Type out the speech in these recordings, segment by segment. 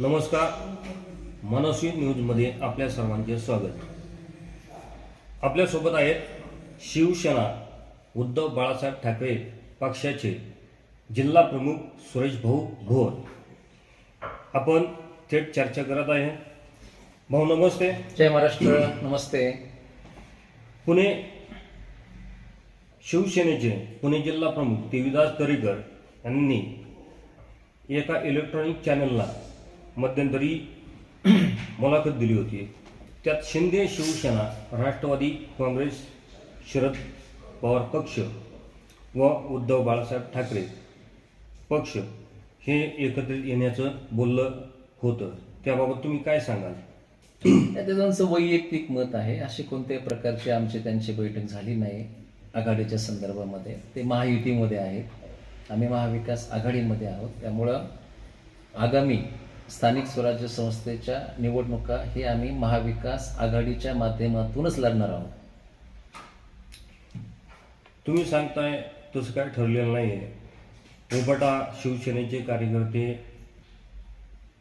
नमस्कार. मनस्वी न्यूजमध्ये आपल्या सर्वांचे स्वागत. आपल्यासोबत आहेत शिवसेना उद्धव बाळासाहेब ठाकरे पक्षाचे जिल्हा प्रमुख सुरेश भाऊ घोर. आपण थेट चर्चा करत आहे. भाऊ नमस्ते. जय महाराष्ट्र. नमस्ते. पुणे शिवसेनेचे पुणे जिल्हा प्रमुख देवीदास दरेकर यांनी एका इलेक्ट्रॉनिक चॅनलला मध्यंतरी मुलाखत दिली होती. त्यात शिंदे शिवसेना राष्ट्रवादी काँग्रेस शरद पवार पक्ष व उद्धव बाळासाहेब ठाकरे पक्ष हे एकत्रित येण्याचं बोललं होतं. त्याबाबत तुम्ही काय सांगाल? त्यांचं वैयक्तिक मत आहे. अशी कोणत्याही प्रकारची आमची त्यांची बैठक झाली नाही आघाडीच्या संदर्भामध्ये. ते महायुतीमध्ये आहेत. आम्ही महाविकास आघाडीमध्ये आहोत. त्यामुळं आगामी स्थानिक स्वराज्य संस्थेच्या निवडणुका हे आम्ही महाविकास आघाडीच्या माध्यमातूनच लढणार आहोत. तुम्ही सांगताय तसं काय ठरलेलं नाही आहे उबटा शिवसेनेचे कार्यकर्ते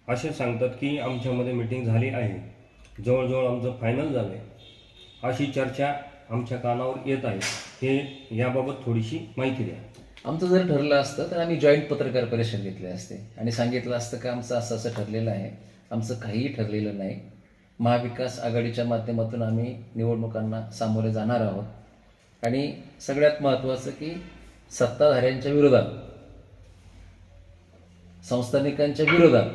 असे सांगतात की आमच्यामध्ये मिटिंग झाली आहे. जवळजवळ आमचं फायनल झालं आहे अशी चर्चा आमच्या कानावर येत आहे. हे याबाबत थोडीशी माहिती द्या. आमचं जर ठरलं असतं तर आम्ही जॉईंट पत्रकार परिषद घेतली असते. आणि सांगितलं असतं का आमचं असं असं ठरलेलं आहे. आमचं काहीही ठरलेलं नाही. महाविकास आघाडीच्या माध्यमातून आम्ही निवडणुकांना सामोरे जाणार आहोत. आणि सगळ्यात महत्त्वाचं की सत्ताधाऱ्यांच्या विरोधात संस्थानिकांच्या विरोधात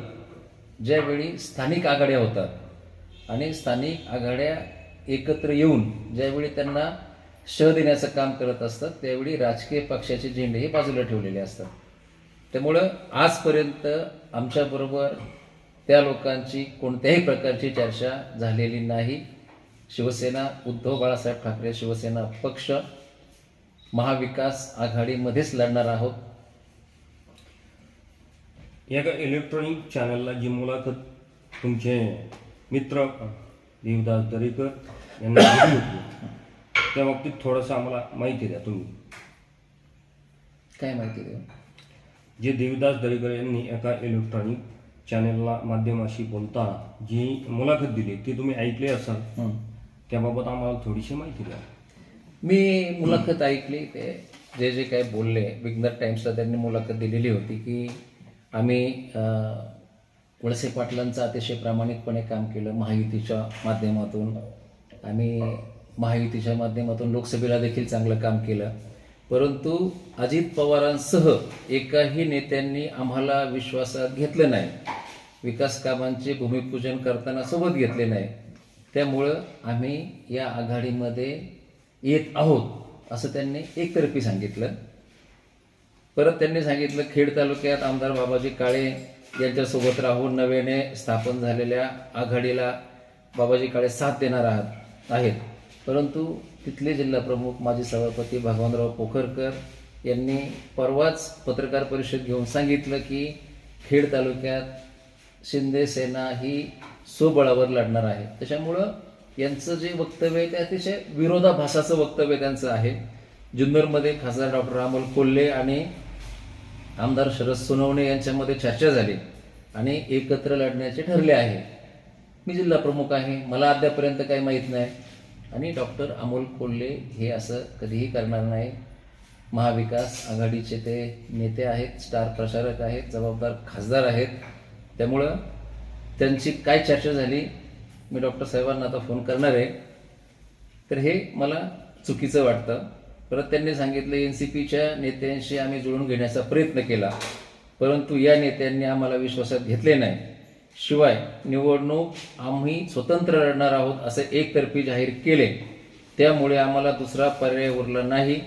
ज्यावेळी स्थानिक आघाड्या होतात आणि स्थानिक आघाड्या एकत्र येऊन ज्यावेळी त्यांना श देण्याचं काम करत असतात त्यावेळी राजकीय पक्षाचे झेंडे हे बाजूला ठेवलेले असतात. त्यामुळं आजपर्यंत आमच्याबरोबर त्या लोकांची कोणत्याही प्रकारची चर्चा झालेली नाही. शिवसेना उद्धव बाळासाहेब ठाकरे शिवसेना पक्ष महाविकास आघाडीमध्येच लढणार आहोत. एका इलेक्ट्रॉनिक चॅनलला जी मुलाखत तुमचे मित्र देवदास दरेकर यांना होती त्या बाबतीत थोडंसं आम्हाला माहिती द्या तुम्ही. काय माहिती देऊ? जे देवदास दरेकर यांनी एका इलेक्ट्रॉनिक चॅनलला माध्यमाशी बोलताना जी मुलाखत दिली ती तुम्ही ऐकली असाल हं. त्याबाबत आम्हाला थोडीशी माहिती द्या. मी मुलाखत ऐकली ते जे जे काही बोलले विग्नर टाइम्सला त्यांनी मुलाखत दिलेली होती की आम्ही वळसे पाटलांचं अतिशय प्रामाणिकपणे काम केलं महायुतीच्या माध्यमातून. आम्ही महायुतीच्या माध्यमातून लोकसभेला देखील चांगलं काम केलं. परंतु अजित पवारांसह एकाही नेत्यांनी आम्हाला विश्वासात घेतलं नाही. विकास कामांचे भूमिपूजन करताना सोबत घेतले नाही. त्यामुळं आम्ही या आघाडीमध्ये येत आहोत असं त्यांनी एकतर्फी सांगितलं. परत त्यांनी सांगितलं खेड तालुक्यात आमदार बाबाजी काळे यांच्यासोबत राहून नव्याने स्थापन झालेल्या आघाडीला बाबाजी काळे साथ देणार आहात आहेत. परंतु तिथले जिल्हाप्रमुख माजी सभापती भगवानराव पोखरकर यांनी परवाच पत्रकार परिषद घेऊन सांगितलं की खेड तालुक्यात शिंदे सेना ही स्वबळावर लढणार आहे. त्याच्यामुळं यांचं जे वक्तव्य आहे ते अतिशय विरोधाभासाचं वक्तव्य त्यांचं आहे. जुन्नरमध्ये खासदार डॉक्टर अमोल कोल्हे आणि आमदार शरद सोनवणे यांच्यामध्ये चर्चा झाली आणि एकत्र लढण्याचे ठरले आहे. मी जिल्हा प्रमुख आहे. मला अद्यापर्यंत काही माहीत नाही. आणि डॉक्टर अमोल कोल्हे हे असं कधीही करणार नाही. महाविकास आघाडीचे ते नेते आहेत स्टार प्रचारक आहेत जबाबदार खासदार आहेत. त्यामुळं त्यांची काय चर्चा झाली मी डॉक्टर साहेबांना आता फोन करणार आहे. तर हे मला चुकीचं वाटतं. परत त्यांनी सांगितलं एन सी पीच्या नेत्यांशी आम्ही जुळून घेण्याचा प्रयत्न केला. परंतु या नेत्यांनी आम्हाला विश्वासात घेतले नाही. शिवाय निवडणूक आम्ही स्वतंत्र लढणार आहोत असे एकतर्फी जाहीर केले. त्यामुळे आम्हाला दुसरा पर्याय उरला नाही.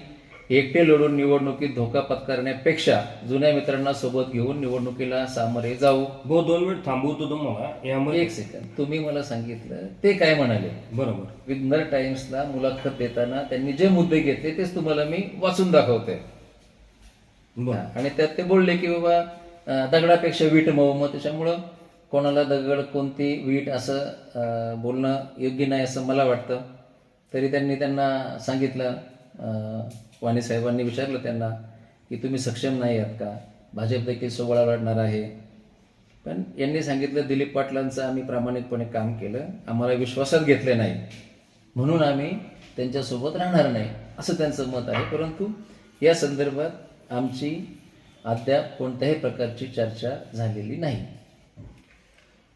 एकटे लढून निवडणुकीत धोका पत्करण्यापेक्षा जुन्या मित्रांना सोबत घेऊन निवडणुकीला सामोरे जाऊ. भाऊ दोन मिनिट थांबवतो तुम्हाला. यामध्ये एक सेकंद तुम्ही मला सांगितलं ते काय म्हणाले? बरोबर. विग्नर टाइम्सला मुलाखत देताना त्यांनी जे मुद्दे घेतले तेच तुम्हाला मी वाचून दाखवते. बरं. आणि त्यात ते बोलले की बाबा दगडापेक्षा वीट मऊ मग त्याच्यामुळं कोणाला दगड कोणती वीट असं बोलणं योग्य नाही असं मला वाटतं. तरी त्यांनी त्यांना सांगितलं वाणी साहेबांनी विचारलं त्यांना की तुम्ही सक्षम नाही आहात का? भाजप देखील सोहळा लढणार आहे. पण यांनी सांगितलं दिलीप पाटलांचं आम्ही प्रामाणिकपणे काम केलं. आम्हाला विश्वासात घेतले नाही. म्हणून आम्ही त्यांच्यासोबत राहणार नाही असं त्यांचं मत आहे. परंतु या संदर्भात आमची अद्याप कोणत्याही प्रकारची चर्चा झालेली नाही.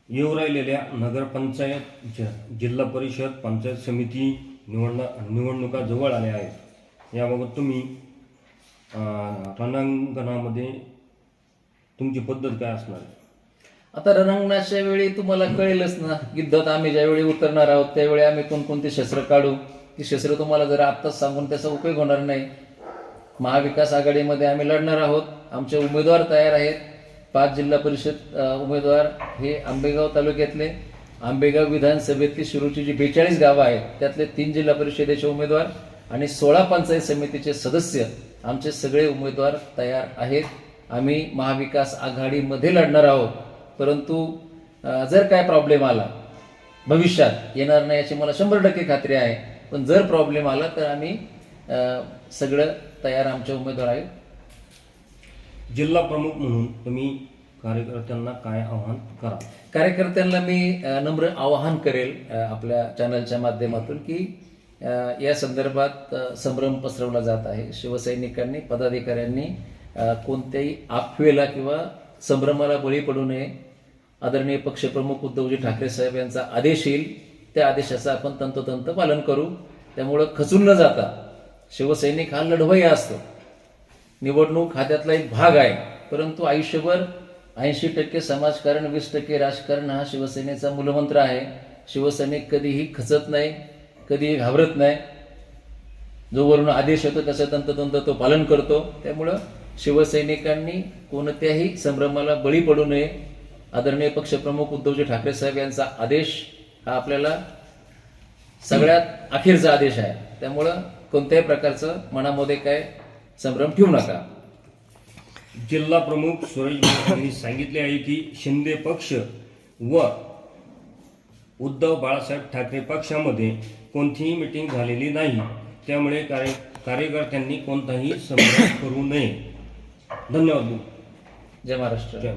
येऊ राहिलेल्या नगरपंचायत ज- जिल्हा परिषद पंचायत समिती निवडणा निवडणुका जवळ आल्या आहेत. याबाबत तुम्ही रणांगणामध्ये तुमची पद्धत काय असणार आता रणांगणाच्या वेळी तुम्हाला कळेलच ना युद्धात आम्ही ज्यावेळी उतरणार आहोत त्यावेळी आम्ही कोणकोणती शस्त्र काढू? ती शस्त्र तुम्हाला जर आत्ताच सांगून त्याचा उपयोग होणार नाही महाविकास आघाडीमध्ये आम्ही लढणार आहोत आमचे उमेदवार तयार आहेत पाच जिल्हा परिषद उमेदवार हे आंबेगाव तालुक्यातले. आंबेगाव विधानसभेतली सुरूची जी बेचाळीस गावं आहेत त्यातले तीन जिल्हा परिषदेचे उमेदवार आणि सोळा पंचायत समितीचे सदस्य आमचे सगळे उमेदवार तयार आहेत. आम्ही महाविकास आघाडीमध्ये लढणार आहोत. परंतु जर काय प्रॉब्लेम आला भविष्यात येणार नाही याची मला शंभर टक्के खात्री आहे. पण जर प्रॉब्लेम आला तर आम्ही सगळं तयार आमचे उमेदवार आहेत. जिल्हा प्रमुख म्हणून तुम्ही कार्यकर्त्यांना काय आव्हान करा? कार्यकर्त्यांना मी नम्र आवाहन करेल आपल्या चॅनलच्या माध्यमातून की या संदर्भात संभ्रम पसरवला जात आहे. शिवसैनिकांनी पदाधिकाऱ्यांनी कोणत्याही अफवेला किंवा संभ्रमाला बळी पडू नये. आदरणीय पक्षप्रमुख उद्धवजी ठाकरे साहेब यांचा आदेश येईल. त्या आदेशाचं आपण तंतोतंत पालन करू. त्यामुळं खचून न जाता शिवसैनिक हा लढवय्या असतो. निवडणूक हा त्यातला एक भाग आहे. परंतु आयुष्यभर ऐंशी टक्के समाजकारण वीस टक्के राजकारण हा शिवसेनेचा मूलमंत्र आहे. शिवसैनिक कधीही खचत नाही कधीही घाबरत नाही. जो वरून आदेश येतो त्याचं तंततंत तो पालन करतो. त्यामुळं शिवसैनिकांनी कोणत्याही संभ्रमाला बळी पडू नये. आदरणीय पक्षप्रमुख उद्धवजी ठाकरे साहेब यांचा आदेश हा आपल्याला सगळ्यात अखेरचा आदेश आहे. त्यामुळं कोणत्याही प्रकारचं मनामध्ये काय संभ्रम ठेवू नका. जिल्हा प्रमुख सुरेश यांनी सांगितले आहे की शिंदे पक्ष व उद्धव बाळासाहेब ठाकरे पक्षामध्ये कोणतीही मिटिंग झालेली नाही. त्यामुळे कार्य कार्यकर्त्यांनी कोणताही संभ्रम करू नये. धन्यवाद. जय महाराष्ट्र. जय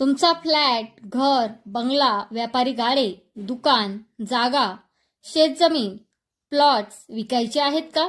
तुमचा फ्लॅट घर बंगला व्यापारी गाडे दुकान जागा शेतजमीन प्लॉट्स विकायचे आहेत का?